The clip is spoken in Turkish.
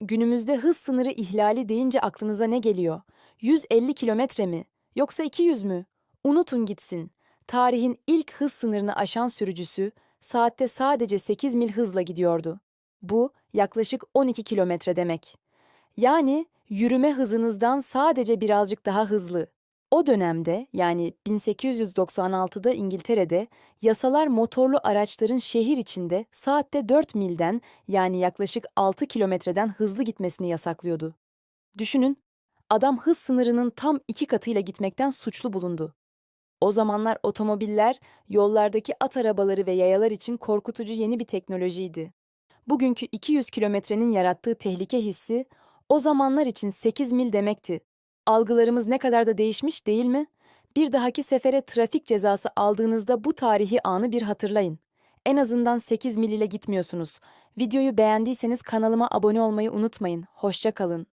Günümüzde hız sınırı ihlali deyince aklınıza ne geliyor? 150 kilometre mi? Yoksa 200 mü? Unutun gitsin. Tarihin ilk hız sınırını aşan sürücüsü saatte sadece 8 mil hızla gidiyordu. Bu yaklaşık 12 kilometre demek. Yani yürüme hızınızdan sadece birazcık daha hızlı. O dönemde yani 1896'da İngiltere'de yasalar motorlu araçların şehir içinde saatte 4 milden yani yaklaşık 6 kilometreden hızlı gitmesini yasaklıyordu. Düşünün, adam hız sınırının tam iki katıyla gitmekten suçlu bulundu. O zamanlar otomobiller yollardaki at arabaları ve yayalar için korkutucu yeni bir teknolojiydi. Bugünkü 200 kilometrenin yarattığı tehlike hissi o zamanlar için 8 mil demekti. Algılarımız ne kadar da değişmiş değil mi? Bir dahaki sefere trafik cezası aldığınızda bu tarihi anı bir hatırlayın. En azından 8 mil ile gitmiyorsunuz. Videoyu beğendiyseniz kanalıma abone olmayı unutmayın. Hoşça kalın.